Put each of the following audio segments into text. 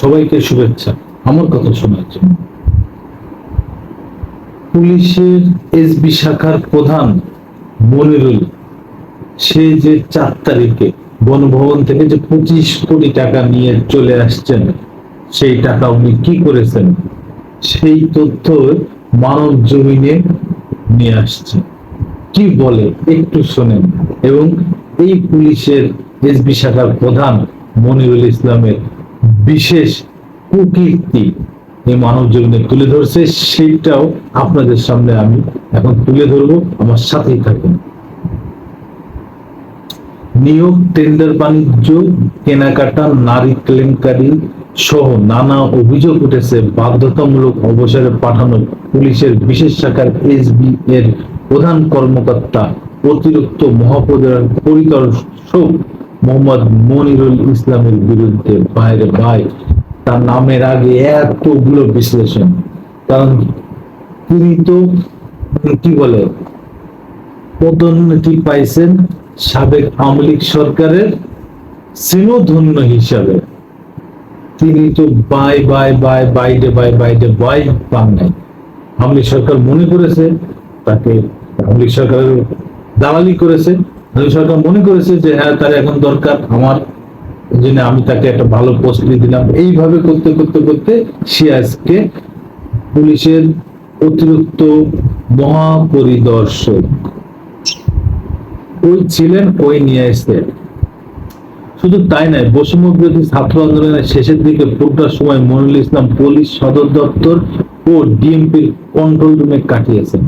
সবাইকে শুভেচ্ছা। আমার কথা শোনার জন্য। পুলিশের এসবি শাখার প্রধান মনিরুল, সে যে চার তারিখে বনভবন থেকে যে পঁচিশ কোটি টাকা নিয়ে চলে আসছেন, সেই টাকা উনি কি করেছেন, সেই তথ্য মানব জমিনে নিয়ে আসছে। কি বলে, একটু শোনেন। এবং এই পুলিশের এসবি শাখার প্রধান মনিরুল ইসলামের বিশেষ কুকীর্তি এই মানব জীবনে তুলে ধরছে, সেইটাও আপনাদের সামনে আমি এখন তুলে ধরবো। আমার সাথেই থাকুন। নিয়োগ টেন্ডার বাণিজ্য, কেনাকাটা, নারী কেলেঙ্কারি সহ নানা অভিযোগ উঠেছে। বাধ্যতামূলক অবসরে পাঠানো পুলিশের বিশেষ শাখার এসবি এর প্রধান কর্মকর্তা, অতিরিক্ত মহাপরিদর পরিদর্শক মোহাম্মদ মনিরুল ইসলামের বিরুদ্ধে বাইরে বাই তার নামের আগে এতগুলো বিশ্লেষণ। কারণ তিনি তো কি বলে, পদোন্নতি পাইছেন সাবেক আওয়ামী লীগ সরকারের শ্রীমধন্য হিসাবে। তিনি তো বাই বাই বাই বাইডে বাই বাইডে বাই পান নাই। আওয়ামী সরকার মনে করেছে, তাকে আওয়ামী সরকারের দালালি করেছে। আওয়ামী সরকার মনে করেছে যে হ্যাঁ তার এখন দরকার আমার জন্য আমি তাকে একটা ভালো পোস্ট দিয়ে দিলাম। এইভাবে করতে করতে করতে সে আজকে পুলিশের অতিরিক্ত মহাপরিদর্শক। ওই ছিলেন, ওই নিয়ে এসছে। শুধু তাই নয়, বৈষম্য ছাত্র আন্দোলনের শেষের দিকে পুরোটার সময় মনুল ইসলাম পুলিশ সদর দপ্তর ও ডিএমপির কন্ট্রোল রুমে কাটিয়েছেন।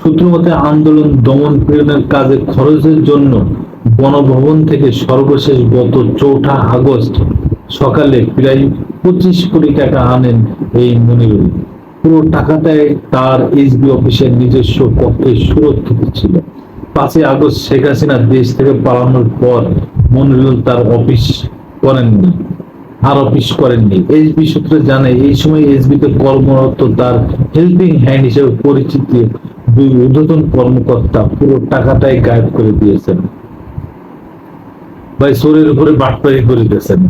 সূত্র মতে আন্দোলন দমন পীড়নের কাজে খরচের জন্য গণভবন থেকে সর্বশেষ গত চৌঠা আগস্ট সকালে প্রায় পঁচিশ কোটি টাকা আনেন এই মনিরুল। পুরো টাকাটাই তার এসবি অফিসের নিজস্ব পক্ষে সুরক্ষিত ছিল। পাঁচই আগস্ট শেখ হাসিনা দেশ থেকে পালানোর পর মনিরুল তার অফিস করেননি, আর অফিস করেননি। এসবি সূত্রে জানে এই সময় এসবি তে কর্মরত তার হেল্পিং হ্যান্ড হিসেবে পরিচিতি দুই ঊর্ধ্বতন কর্মকর্তা পুরো টাকাটাই গায়েব করে দিয়েছেন। ভাই সোরের উপরে বাটপাড়ি করে দিয়েছেন।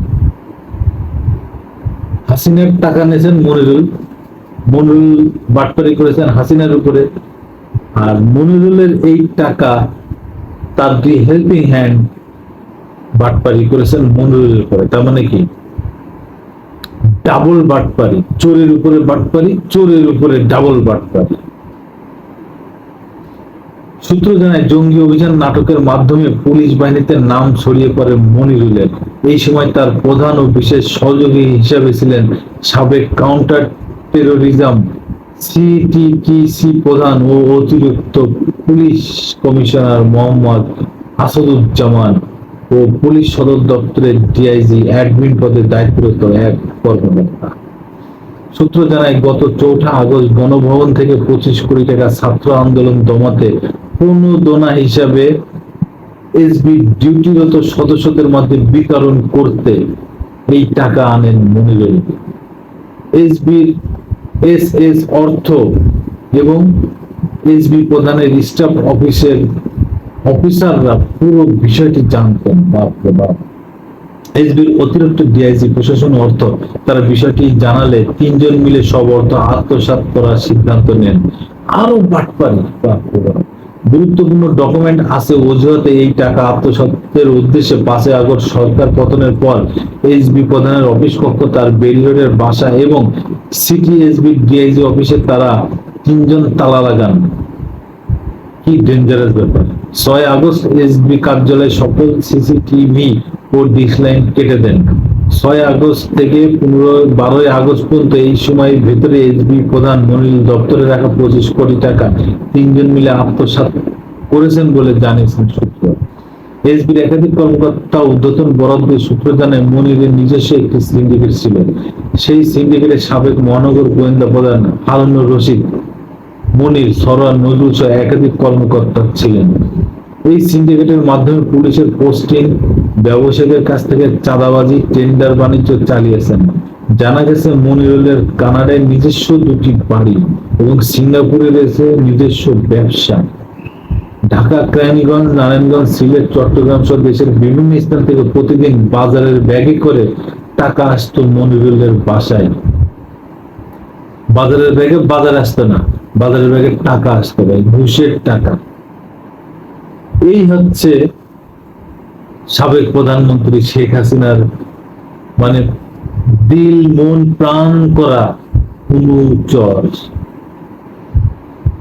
হাসিনার টাকা নিয়েছেন মনিরুল। মনিরুল বাটপাড়ি করেছেন হাসিনার উপরে। আর মনিরুলের এই টাকা তার দুই হেল্পিং হ্যান্ড বাটপারি করেছেন মনিরুলের উপরে। তার মানে কি? ডাবল বাটপারি। চোরের উপরে বাটপারি, চোরের উপরে ডাবল বাটপারি। সূত্র জানায়, জঙ্গি অভিযান নাটকের মাধ্যমে পুলিশ বাহিনীতে নাম ছড়িয়ে পড়ে মনিরুলের এই সময় তার প্রধান ও বিশেষ সহযোগী হিসেবে ছিলেন সাবেক কাউন্টার টেরোরিজম সিটিটিসি প্রধান ও অতিরিক্ত পুলিশ কমিশনার মোহাম্মদ আসাদুজ্জামান ও পুলিশ সদর দপ্তরের ডিআইজি অ্যাডমিন পদে দায়িত্বরত এক কর্মকর্তা। সূত্র জানায়, গত চৌঠা আগস্ট গণভবন থেকে পঁচিশ কোটি টাকা ছাত্র আন্দোলন দমাতে প্রণোদনা হিসাবে এসবি ডিউটিরত সদস্যদের মধ্যে বিতরণ করতে এই টাকা আনেন মনিরুল এসবির এস এস অর্থ এবং এসবি প্রধানের স্টাফ অফিসের অফিসাররা পুরো বিষয়টি জানতেন বাপরে বাপ এসবির অতিরিক্ত ডিআইজি প্রশাসন অর্থ, তারা বিষয়টি জানালে তিনজন মিলে সব অর্থ আত্মসাৎ করার সিদ্ধান্ত নেন। আরও বাটপারি বাপরে বাপ। গুরুত্বপূর্ণ ডকুমেন্ট আছে অজুহাতে এই টাকা আত্মসাতের উদ্দেশ্যে পাঁচই আগস্ট সরকার পতনের পর এসবি প্রধানের অফিস কক্ষ, তার বেরিয়রের বাসা এবং সিটি এসবি ডিআইজি অফিসে তারা তিনজন তালা লাগান। কি ডেঞ্জারাস ব্যাপার। ছয় আগস্ট এসবি কার্যালয়ে সকল সিসিটিভি ও ডিসলাইন কেটে দেন। ছয় আগস্ট থেকে পনেরো, বারোই আগস্ট পর্যন্ত এই সময়ের ভেতরে এসবি প্রধান মনিল দপ্তরে রাখা পঁচিশ কোটি টাকা তিনজন মিলে আত্মসাৎ করেছেন বলে জানিয়েছেন সূত্র। এসবির একাধিক কর্মকর্তা উদ্যতন বরাদ্দ সূত্র জানায় মনিরের নিজস্ব একটি সিন্ডিকেট ছিল। সেই সিন্ডিকেটের সাবেক মহানগর গোয়েন্দা প্রধান হারুনুর রশিদ, মনির সরোয়ার নজরুল সহ একাধিক কর্মকর্তা ছিলেন। এই সিন্ডিকেটের মাধ্যমে পুলিশের পোস্টিং ব্যবসায়ীদের কাছ থেকে চাঁদাবাজি টেন্ডার বাণিজ্য চালিয়েছেন। জানা গেছে মনিরুলের কানাডায় নিজস্ব দুটি বাড়ি এবং সিঙ্গাপুরে রয়েছে নিজস্ব ব্যবসা। ঢাকা, ক্রাইমগঞ্জ, নারায়ণগঞ্জ, সিলেট, চট্টগ্রাম সহ দেশের বিভিন্ন স্থান থেকে প্রতিদিন বাজারের ব্যাগে করে টাকা আসতো মনিরুলের বাসায়। বাজারের ব্যাগে বাজার আসতো না, বাজারের ব্যাগে টাকা আসতো ভাই ঘুষের টাকা। এই হচ্ছে সাবেক প্রধানমন্ত্রী শেখ হাসিনার মানে দিল, মন, প্রাণ করা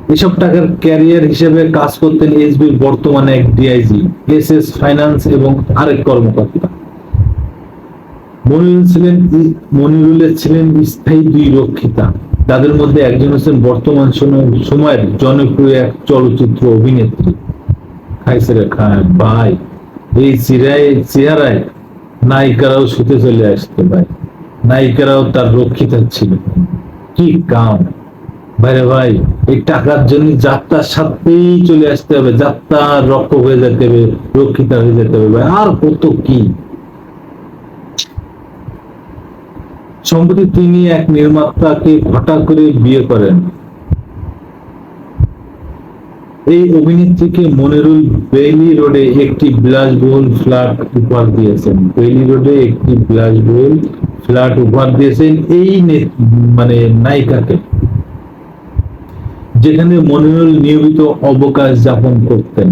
এসব টাকার ক্যারিয়ার হিসেবে কাজ করতেন এসবির বর্তমানে এক ডিআইজি এস এস ফাইন্যান্স এবং আরেক কর্মকর্তা। মনিরুল ছিলেন মনিরুলের ছিলেন স্থায়ী দুই রক্ষিতা। তাদের মধ্যে একজন হচ্ছেন বর্তমান সময়- সময়ের জনপ্রিয় এক চলচ্চিত্র অভিনেত্রী। খাইসেরে খান ভাই। এই চিরায় চেহারায় নায়িকারাও শুতে চলে আসতো ভাই। নায়িকারাও তার ছিল। কি কাম। ভাই এই টাকার জন্য যাত্রার সাথেই চলে আসতে হবে। যাত্রা রক্ত হয়ে যেতে হবে, রক্ষিতা হয়ে যেতে হবে, ভাই। আর কত কি। সম্প্রতি তিনি এক নির্মাতাকে হঠাৎ করে বিয়ে করেন। এই অভিনেত্রীকে মনিরুল বেইলি রোডে একটি বিলাসবহুল ফ্ল্যাট উপহার দিয়েছেন। বেইলি রোডে একটি বিলাসবহুল ফ্ল্যাট উপহার দিয়েছেন এই মানে নায়িকাকে। যেখানে মনিরুল নিয়মিত অবকাশ যাপন করতেন।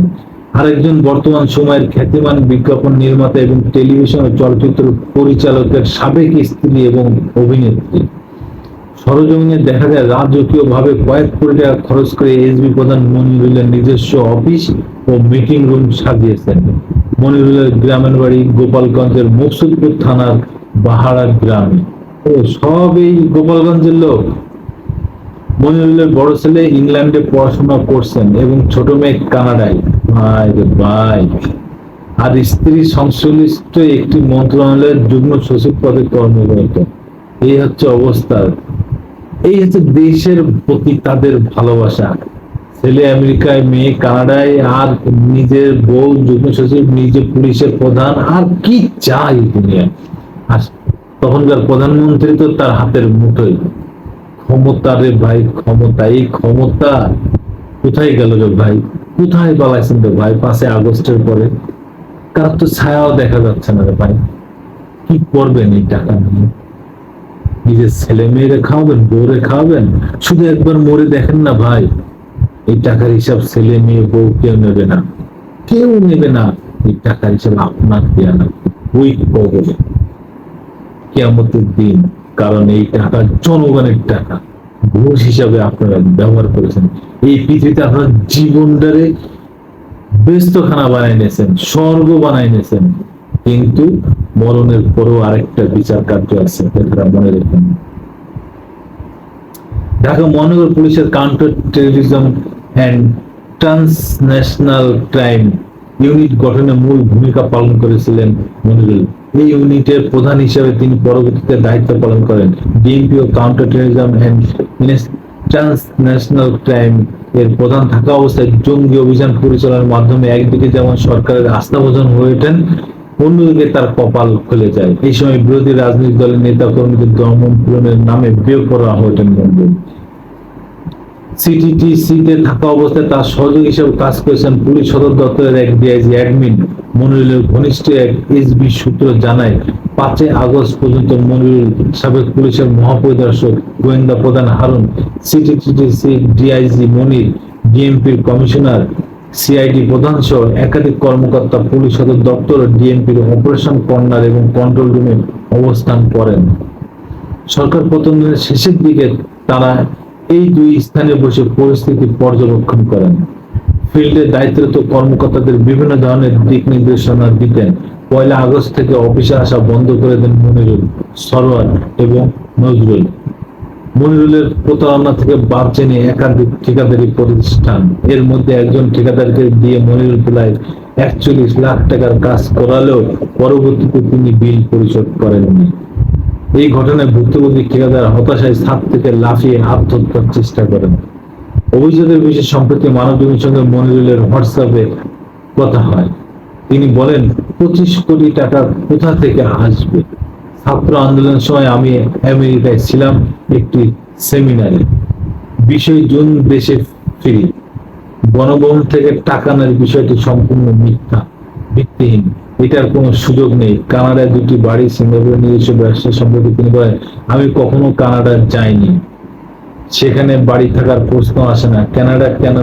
আরেকজন বর্তমান সময়ের খ্যাতিমান বিজ্ঞাপন নির্মাতা এবং টেলিভিশন ও চলচ্চিত্র পরিচালকের সাবেক স্ত্রী এবং অভিনেত্রী। সরজমিনে দেখা যায় রাজকীয় ভাবে কয়েক কোটি টাকা খরচ করে এসবি প্রধান মনিরুলের নিজস্ব অফিস ও মিটিং রুম সাজিয়েছেন। মনিরুলের গ্রামের বাড়ি গোপালগঞ্জের মকসুদপুর থানার বাহারা গ্রামে। ও সব এই গোপালগঞ্জের লোক। মনিরুলের বড় ছেলে ইংল্যান্ডে পড়াশোনা করছেন এবং ছোট মেয়ে কানাডায়। ভাই ভাই। আর স্ত্রী সংশ্লিষ্ট একটি মন্ত্রণালয়ের যুগ্ম সচিব পদে কর্মরত। এই হচ্ছে অবস্থা। এই হচ্ছে দেশের প্রতি তাদের ভালোবাসা। ছেলে আমেরিকায়, মেয়ে কানাডায়, আর নিজের বউ, যুগ্ম সচিব, নিজে পুলিশের প্রধান, আর কি চাই দুনিয়া আর তখনকার প্রধানমন্ত্রী তো তার হাতের মুঠোয়। ক্ষমতা রে ভাই, ক্ষমতা। এই ক্ষমতা কোথায় গেল রে ভাই? কোথায় পালাইছেন রে ভাই পাঁচে আগস্টের পরে? কার তো ছায়াও দেখা যাচ্ছে না রে ভাই। কি করবেন এই টাকা নিয়ে? নিজের ছেলে মেয়েরে খাওয়াবেন, বউরে খাওয়াবেন, শুধু একবার মরে দেখেন না ভাই। এই টাকার হিসাব ছেলে মেয়ে বউ কেউ নেবে না। কেউ নেবে না। এই টাকার হিসাব আপনার দেয়া না। ওই কবলে কেয়ামতের দিন, কারণ এই টাকা জনগণের টাকা। ঘুষ হিসাবে আপনারা ব্যবহার করেছেন। এই পৃথিবীতে আপনার জীবনটারে ব্যস্তখানা বানাই নিয়েছেন, স্বর্গ বানাই নিয়েছেন। কিন্তু মরণের পরেও আরেকটা বিচার কার্য আছে এটা মনে রেখেন। ঢাকা মহানগর পুলিশের counter terrorism and transnational crime unit গঠনে মূল ভূমিকা পালন করেছিলেন মনিরুল। এই ইউনিটের প্রধান হিসেবে তিনি পরবর্তীতে দায়িত্ব পালন করেন। DMP O counter terrorism and transnational crime এর প্রধান থাকা অবস্থায় জঙ্গি অভিযান পরিচালনার মাধ্যমে একদিকে যেমন সরকারের আস্থা আস্থাভাজন হয়ে ওঠেন অন্যদিকে তার কপাল খুলে যায়। এই সময় বিরোধী রাজনৈতিক দলের নেতা কর্মীদের দমন পূরণের নামে বেপরোয়া হয়ে ওঠেন মন্ডল সিটিটিসি তে থাকা অবস্থায় তার সহযোগী হিসেবে কাজ করেছেন পুলিশ সদর দপ্তরের এক ডিআইজি অ্যাডমিন মনিরুলের ঘনিষ্ঠ এক এসবি সূত্র জানায়, পাঁচই আগস্ট পর্যন্ত মনিরুল সাবেক পুলিশের মহাপরিদর্শক গোয়েন্দা প্রধান হারুন সিটিটিসি ডিআইজি মনির ডিএমপির কমিশনার সিআইডি প্রধান সহ একাধিক কর্মকর্তা, পুলিশ সদর দপ্তর ও ডিএমপির অপারেশন কর্নার এবং কন্ট্রোল রুমে অবস্থান করেন। সরকার পতনের শেষের দিকে তারা এই দুই স্থানে বসে পরিস্থিতি পর্যবেক্ষণ করেন। ফিল্ডে দায়িত্বরত কর্মকর্তাদের বিভিন্ন ধরনের দিক নির্দেশনা দিতেন। পয়লা আগস্ট থেকে অফিসে আসা বন্ধ করে দেন মনিরুল সরোয়ার এবং নজরুল। মনিরুলের প্রতারণা থেকে বাঁচে নিয়ে একাধিক ঠিকাদারি প্রতিষ্ঠান। এর মধ্যে একজন ঠিকাদারকে দিয়ে মনিরুল প্রায় একচল্লিশ লাখ টাকার কাজ করালেও পরবর্তীতে তিনি বিল পরিশোধ করেননি। এই ঘটনায় ভুক্তভোগী ঠিকাদার হতাশায় ছাদ থেকে লাফিয়ে আত্মহত্যার চেষ্টা করেন। অভিযোগের বিষয়ে সম্প্রতি মানবজমির সঙ্গে মনিরুলের হোয়াটসঅ্যাপে কথা হয়। তিনি বলেন, পঁচিশ কোটি টাকা কোথা থেকে আসবে? ছাত্র আন্দোলনের সময় আমি আমেরিকায় ছিলাম একটি সেমিনারে। বিষয় জুন দেশে ফিরি। গণভবন থেকে টাকা নেওয়ার বিষয়টি সম্পূর্ণ মিথ্যা, ভিত্তিহীন। এটার কোনো সুযোগ নেই। কানাডায় দুটি বাড়ি সিঙ্গাপুরে নিজস্ব ব্যবসা সম্পর্কে তিনি বলেন, আমি কখনো কানাডা যাইনি। সেখানে বাড়ি থাকার প্রশ্ন আসে না। কানাডা কেন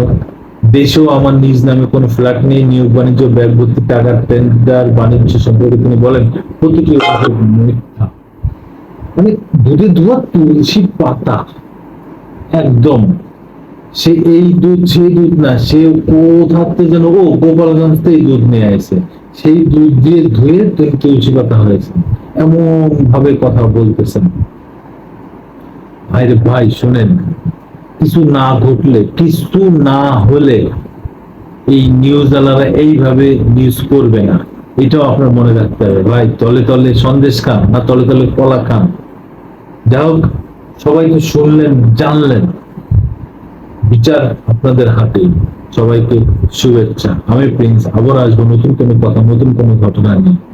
দেশেও আমার নিজ নামে কোনো ফ্ল্যাট নেই, নিয়োগ বাণিজ্য, ব্যাগ ভর্তি টাকার টেন্ডার বাণিজ্য সম্পর্কে তিনি বলেন, প্রতিটি মিথ্যা। মানে দুধে ধোয়া তুলসী পাতা, একদম। সে এই দুধ সেই দুধ না, সে কোথাতে যেন, ও গোপালগঞ্জ থেকে দুধ নিয়ে আসে। সেই দুধ দিয়ে ধুয়ে তিনি তুলসী পাতা হয়েছে এমন ভাবে কথা বলতেছেন। ভাইরে ভাই, শোনেন কিছু না ঘটলে, কিছু না হলে এই নিউজ আলারা এইভাবে নিউজ করবে না। এটাও আপনার মনে রাখতে হবে। ভাই, তলে তলে সন্দেশ খান না তলে তলে কলা খান। যাই হোক, সবাই তো শুনলেন, জানলেন। বিচার আপনাদের হাতে। সবাইকে শুভেচ্ছা। আমি প্রিন্স, আবার আসব। নতুন কোনো কথা, নতুন কোনো ঘটনা নিয়ে।